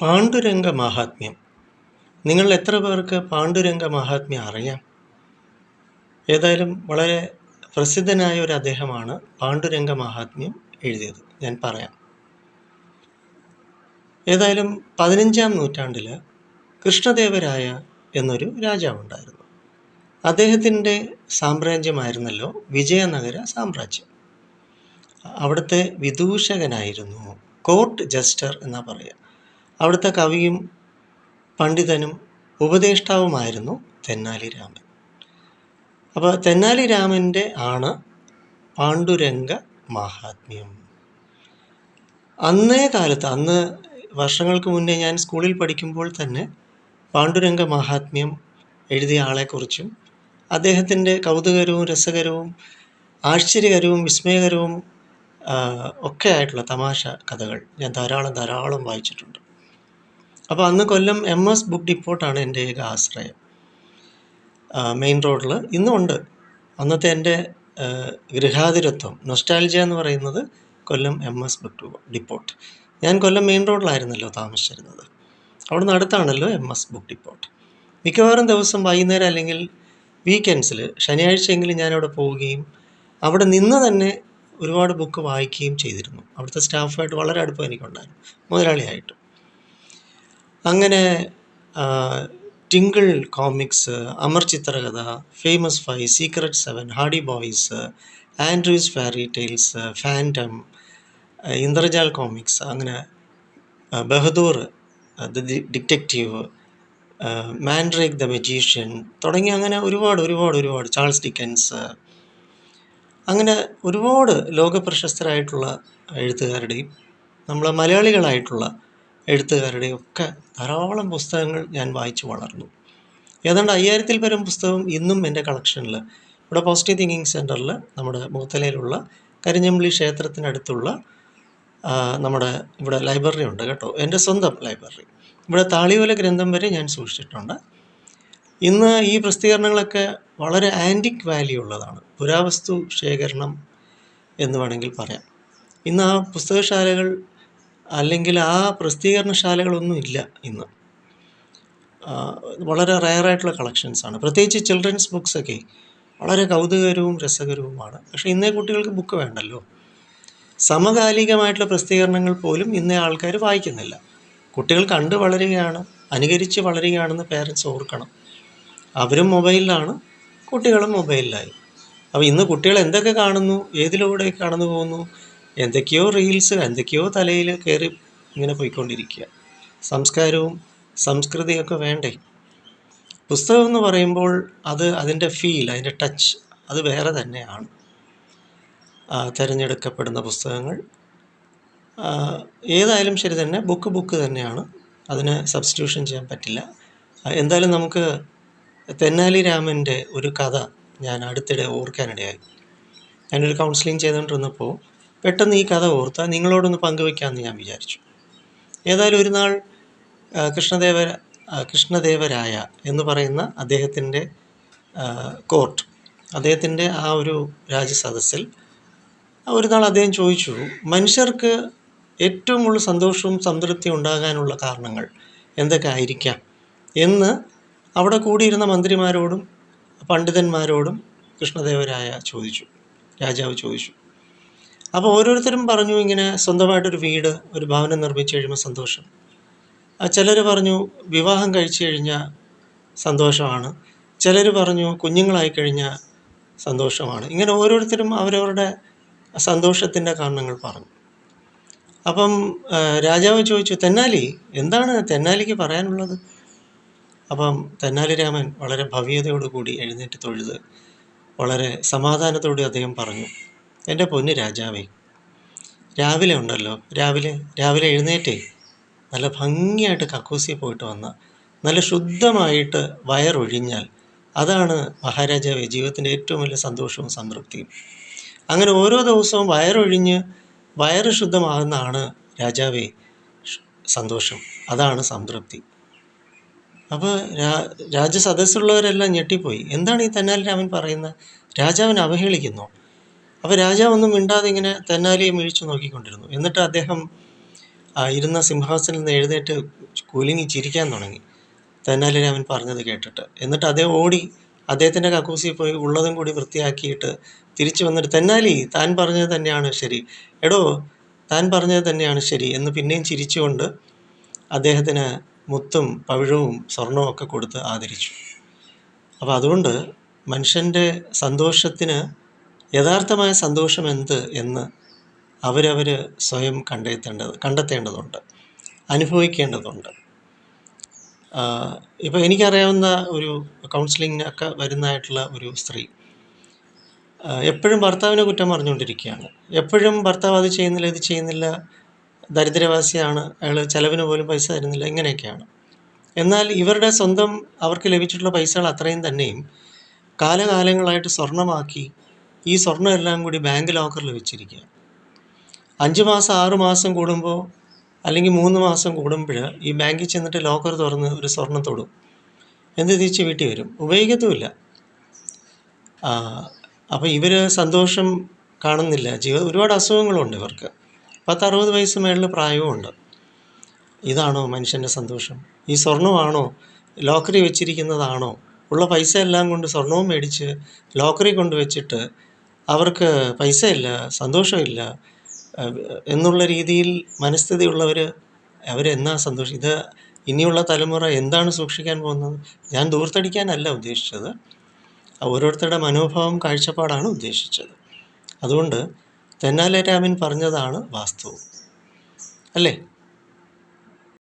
പാണ്ഡുരംഗ മഹാത്മ്യം. നിങ്ങൾ എത്ര പേർക്ക് പാണ്ഡുരംഗ മഹാത്മ്യം അറിയാം? ഏതായാലും വളരെ പ്രസിദ്ധനായ ഒരു അദ്ദേഹമാണ് പാണ്ഡുരംഗ മഹാത്മ്യം എഴുതിയത്. ഞാൻ പറയാം. ഏതായാലും പതിനഞ്ചാം നൂറ്റാണ്ടിൽ കൃഷ്ണദേവരായ എന്നൊരു രാജാവുണ്ടായിരുന്നു. അദ്ദേഹത്തിന്റെ സാമ്രാജ്യമായിരുന്നല്ലോ വിജയനഗര സാമ്രാജ്യം. അവിടുത്തെ വിദൂഷകനായിരുന്നു കോർട്ട് ജസ്റ്റർ എന്നാ പറയുക. അവിടുത്തെ കവിയും പണ്ഡിതനും ഉപദേഷ്ടാവുമായിരുന്നു തെന്നാലി രാമൻ. അപ്പോൾ തെന്നാലി രാമന്റെ ആണ് പാണ്ഡുരംഗ മാഹാത്മ്യം. അന്നേ കാലത്ത് അന്ന് വർഷങ്ങൾക്ക് മുന്നേ ഞാൻ സ്കൂളിൽ പഠിക്കുമ്പോൾ തന്നെ പാണ്ഡുരംഗ മാഹാത്മ്യം എഴുതിയ ആളെക്കുറിച്ചും അദ്ദേഹത്തിന്റെ കൗതുകരവും രസകരവും ആശ്ചര്യകരവും വിസ്മയകരവും ഒക്കെ ആയിട്ടുള്ള തമാശ കഥകൾ ഞാൻ ധാരാളം ധാരാളം വായിച്ചിട്ടുണ്ട്. അപ്പോൾ അന്ന് കൊല്ലം എം എസ് ബുക്ക് ഡിപ്പോട്ടാണ് എന്റെ ഏക ആശ്രയം. മെയിൻ റോഡിൽ ഇന്നും ഉണ്ട് അന്നത്തെ എന്റെ ഗൃഹാതിരത്വം നൊസ്റ്റാലിജ എന്ന് പറയുന്നത് Kollam M S book depot. ഞാൻ കൊല്ലം മെയിൻ റോഡിലായിരുന്നല്ലോ താമസിച്ചിരുന്നത്. അവിടുന്ന് അടുത്താണല്ലോ എം എസ് ബുക്ക് ഡിപ്പോട്ട്. മിക്കവാറും ദിവസം വൈകുന്നേരം അല്ലെങ്കിൽ വീക്കെൻഡ്സിൽ ശനിയാഴ്ചയെങ്കിലും ഞാനവിടെ പോവുകയും അവിടെ നിന്ന് തന്നെ ഒരുപാട് ബുക്ക് വായിക്കുകയും ചെയ്തിരുന്നു. അവിടുത്തെ സ്റ്റാഫായിട്ട് വളരെ അടുപ്പം എനിക്കുണ്ടായിരുന്നു. മുതലാളിയായിട്ടും. അങ്ങനെ Tinkle comics Amar Chitrakatha famous five secret seven Hardy boys Andrews fairy tales Phantom Indrajal comics അങ്ങനെ Bahadur the detective Mandrake the magician തുടങ്ങി അങ്ങനെ ഒരുപാട് ഒരുപാട് ഒരുപാട് ചാൾസ് ഡിക്കൻസ് അങ്ങനെ ഒരുപാട് ലോകപ്രശസ്തരായിട്ടുള്ള എഴുത്തുകാരുടെയും നമ്മളെ മലയാളികളായിട്ടുള്ള എഴുത്തുകാരുടെയും ഒക്കെ ധാരാളം പുസ്തകങ്ങൾ ഞാൻ വായിച്ചു വളർന്നു. ഏതാണ്ട് അയ്യായിരത്തിൽ പരം പുസ്തകം ഇന്നും എന്റെ കളക്ഷനിൽ. ഇവിടെ പോസിറ്റീവ് തിങ്കിങ് സെന്ററിൽ നമ്മുടെ മൂത്തലയിലുള്ള കരിഞ്ഞമ്പള്ളി ക്ഷേത്രത്തിനടുത്തുള്ള നമ്മുടെ ഇവിടെ ലൈബ്രറി ഉണ്ട് കേട്ടോ. എന്റെ സ്വന്തം ലൈബ്രറി. ഇവിടെ താളിയോല ഗ്രന്ഥം വരെ ഞാൻ സൂക്ഷിച്ചിട്ടുണ്ട്. ഇന്ന് ഈ പ്രസിദ്ധീകരണങ്ങളൊക്കെ വളരെ ആന്റിക് വാല്യൂ ഉള്ളതാണ്. പുരാവസ്തു ശേഖരണം എന്ന് വേണമെങ്കിൽ പറയാം. ഇന്ന് ആ പുസ്തകശാലകൾ അല്ലെങ്കിൽ ആ പ്രസിദ്ധീകരണശാലകളൊന്നും ഇല്ല ഇന്ന് വളരെ റയറായിട്ടുള്ള കളക്ഷൻസാണ്. പ്രത്യേകിച്ച് ചിൽഡ്രൻസ് ബുക്സൊക്കെ വളരെ കൗതുകകരവും രസകരവുമാണ്. പക്ഷേ ഇന്നേ കുട്ടികൾക്ക് ബുക്ക് വേണ്ടല്ലോ. സമകാലികമായിട്ടുള്ള പ്രസിദ്ധീകരണങ്ങൾ പോലും ഇന്നേ ആൾക്കാർ വായിക്കുന്നില്ല. കുട്ടികൾ കണ്ട് വളരുകയാണ് അനുകരിച്ച് വളരുകയാണെന്ന് പേരൻസ് ഓർക്കണം. അവരും മൊബൈലിലാണ് കുട്ടികളും മൊബൈലിലായി. അപ്പോൾ ഇന്ന് കുട്ടികൾ എന്തൊക്കെ കാണുന്നു ഏതിലൂടെ കടന്നു പോകുന്നു എന്തൊക്കെയോ റീൽസ് എന്തൊക്കെയോ തലയിൽ കയറി ഇങ്ങനെ പോയിക്കൊണ്ടിരിക്കുക. സംസ്കാരവും സംസ്കൃതിയൊക്കെ വേണ്ടേ? പുസ്തകം എന്ന് പറയുമ്പോൾ അത് അതിന്റെ ഫീൽ അതിന്റെ ടച്ച് അത് വേറെ തന്നെയാണ്. തിരഞ്ഞെടുക്കപ്പെടുന്ന പുസ്തകങ്ങൾ. ഏതായാലും ശരി തന്നെ ബുക്ക് ബുക്ക് തന്നെയാണ്. അതിന് സബ്സ്റ്റിറ്റ്യൂഷൻ ചെയ്യാൻ പറ്റില്ല. എന്തായാലും നമുക്ക് തെന്നാലി രാമന്റെ ഒരു കഥ ഞാൻ അടുത്തിടെ ഓർക്കാനിടയായി. ഞാനൊരു കൗൺസിലിംഗ് ചെയ്തുകൊണ്ടിരുന്നപ്പോൾ പെട്ടെന്ന് ഈ കഥ ഓർത്താൽ നിങ്ങളോടൊന്ന് പങ്കുവെക്കാമെന്ന് ഞാൻ വിചാരിച്ചു. ഏതായാലും ഒരു നാൾ കൃഷ്ണദേവ കൃഷ്ണദേവരായ എന്ന് പറയുന്ന അദ്ദേഹത്തിന്റെ കോർട്ട് അദ്ദേഹത്തിന്റെ ആ ഒരു രാജ്യസദസ്സിൽ ഒരു നാൾ അദ്ദേഹം ചോദിച്ചു മനുഷ്യർക്ക് ഏറ്റവും കൂടുതൽ സന്തോഷവും സംതൃപ്തിയും ഉണ്ടാകാനുള്ള കാരണങ്ങൾ എന്തൊക്കെ ആയിരിക്കാം? എന്ന് അവിടെ കൂടിയിരുന്ന മന്ത്രിമാരോടും പണ്ഡിതന്മാരോടും കൃഷ്ണദേവരായ ചോദിച്ചു രാജാവ് ചോദിച്ചു. അപ്പോൾ ഓരോരുത്തരും പറഞ്ഞു ഇങ്ങനെ സ്വന്തമായിട്ടൊരു വീട് ഒരു ഭവനം നിർമ്മിച്ചു കഴിയുമ്പോൾ സന്തോഷം. ചിലർ പറഞ്ഞു വിവാഹം കഴിച്ചു കഴിഞ്ഞാൽ സന്തോഷമാണ്. ചിലർ പറഞ്ഞു കുഞ്ഞുങ്ങളായി കഴിഞ്ഞാൽ സന്തോഷമാണ്. ഇങ്ങനെ ഓരോരുത്തരും അവരവരുടെ സന്തോഷത്തിന്റെ കാരണങ്ങൾ പറഞ്ഞു. അപ്പം രാജാവ് ചോദിച്ചു തെന്നാലി എന്താണ് തെന്നാലിക്ക് പറയാനുള്ളത്? അപ്പം തെന്നാലി രാമൻ വളരെ ഭവ്യതയോടുകൂടി എഴുന്നേറ്റ് തൊഴുത് വളരെ സമാധാനത്തോടെ അദ്ദേഹം പറഞ്ഞു. എന്റെ പൊന്ന് രാജാവേ. രാവിലെ ഉണ്ടല്ലോ. രാവിലെ രാവിലെ എഴുന്നേറ്റേ. നല്ല ഭംഗിയായിട്ട് കക്കൂസിൽ പോയിട്ട് വന്ന നല്ല ശുദ്ധമായിട്ട് വയറൊഴിഞ്ഞാൽ അതാണ് മഹാരാജാവേ ജീവിതത്തിന്റെ ഏറ്റവും വലിയ സന്തോഷവും സംതൃപ്തിയും. അങ്ങനെ ഓരോ ദിവസവും വയറൊഴിഞ്ഞ് വയറ് ശുദ്ധമാകുന്നതാണ് രാജാവേ സന്തോഷം. അതാണ് സംതൃപ്തി. അപ്പോൾ രാ രാജസദസ്സുള്ളവരെല്ലാം ഞെട്ടിപ്പോയി. എന്താണ് ഈ തന്നാലിരാമൻ പറയുന്നത്? രാജാവിനെ അവഹേളിക്കുന്നു. അപ്പോൾ രാജാവൊന്നും മിണ്ടാതെ ഇങ്ങനെ തെന്നാലിയെ മിഴിച്ചു നോക്കിക്കൊണ്ടിരുന്നു. എന്നിട്ട് അദ്ദേഹം ഇരുന്ന സിംഹാസനത്തിൽ നിന്ന് എഴുന്നേറ്റ് കുലുങ്ങി ചിരിക്കാൻ തുടങ്ങി. തെന്നാലി രാമൻ പറഞ്ഞത് കേട്ടിട്ട്. എന്നിട്ട് അദ്ദേഹം ഓടി അദ്ദേഹത്തിന്റെ കക്കൂസിൽ പോയി ഉള്ളതും കൂടി വൃത്തിയാക്കിയിട്ട് തിരിച്ചു വന്നിട്ട് തെന്നാലി താൻ പറഞ്ഞത് തന്നെയാണ് ശരി. എടോ താൻ പറഞ്ഞത് തന്നെയാണ് ശരി. എന്ന് പിന്നെയും ചിരിച്ചുകൊണ്ട് അദ്ദേഹത്തിന് മുത്തും പവിഴവും സ്വർണവും ഒക്കെ കൊടുത്ത് ആദരിച്ചു. അപ്പോൾ അതുകൊണ്ട് മനുഷ്യന്റെ സന്തോഷത്തിന് യഥാർത്ഥമായ സന്തോഷം എന്ത് എന്ന് അവരവർ സ്വയം കണ്ടെത്തേണ്ടത് കണ്ടെത്തേണ്ടതുണ്ട് അനുഭവിക്കേണ്ടതുണ്ട്. ഇപ്പോൾ എനിക്കറിയാവുന്ന ഒരു കൗൺസിലിങ്ങിനൊക്കെ വരുന്നതായിട്ടുള്ള ഒരു സ്ത്രീ എപ്പോഴും ഭർത്താവിനെ കുറ്റം പറഞ്ഞുകൊണ്ടിരിക്കുകയാണ്. എപ്പോഴും ഭർത്താവ് അത് ചെയ്യുന്നില്ല ഇത് ചെയ്യുന്നില്ല ദരിദ്രവാസിയാണ് അയാൾ ചിലവിന് പോലും പൈസ തരുന്നില്ല ഇങ്ങനെയൊക്കെയാണ്. എന്നാൽ ഇവരുടെ സ്വന്തം അവർക്ക് ലഭിച്ചിട്ടുള്ള പൈസകൾ അത്രയും തന്നെയും കാലകാലങ്ങളായിട്ട് സ്വർണമാക്കി ഈ സ്വർണം എല്ലാം കൂടി ബാങ്ക് ലോക്കറിൽ വെച്ചിരിക്കുക അഞ്ച് മാസം ആറ് മാസം കൂടുമ്പോൾ അല്ലെങ്കിൽ മൂന്ന് മാസം കൂടുമ്പോൾ ഈ ബാങ്കിൽ ചെന്നിട്ട് ലോക്കർ തുറന്ന് ഒരു സ്വർണം തൊടും. എന്ത് തിരിച്ച് വീട്ടിൽ വരും? ഉപയോഗിക്കത്തുമില്ല. അപ്പോൾ ഇവർ സന്തോഷം കാണുന്നില്ല. ജീവ ഒരുപാട് അസുഖങ്ങളുണ്ട് ഇവർക്ക്. പത്തറുപത് വയസ്സ് മേളിൽ പ്രായവുമുണ്ട്. ഇതാണോ മനുഷ്യന്റെ സന്തോഷം? ഈ സ്വർണമാണോ? ലോക്കറി വെച്ചിരിക്കുന്നതാണോ? ഉള്ള പൈസ എല്ലാം കൊണ്ട് സ്വർണവും മേടിച്ച് ലോക്കറി കൊണ്ട് വെച്ചിട്ട് അവർക്ക് പൈസയില്ല സന്തോഷമില്ല. എന്നുള്ള രീതിയിൽ മനസ്ഥിതിയുള്ളവർ അവരെന്നാ സന്തോഷം ഇത് ഇനിയുള്ള തലമുറ എന്താണ് സൂക്ഷിക്കാൻ പോകുന്നത്? ഞാൻ ദൂർത്തടിക്കാനല്ല ഉദ്ദേശിച്ചത്. ഓരോരുത്തരുടെ മനോഭാവം കാഴ്ചപ്പാടാണ് ഉദ്ദേശിച്ചത്. അതുകൊണ്ട് തെന്നാലി രാമൻ പറഞ്ഞതാണ് വാസ്തവം. അല്ലേ?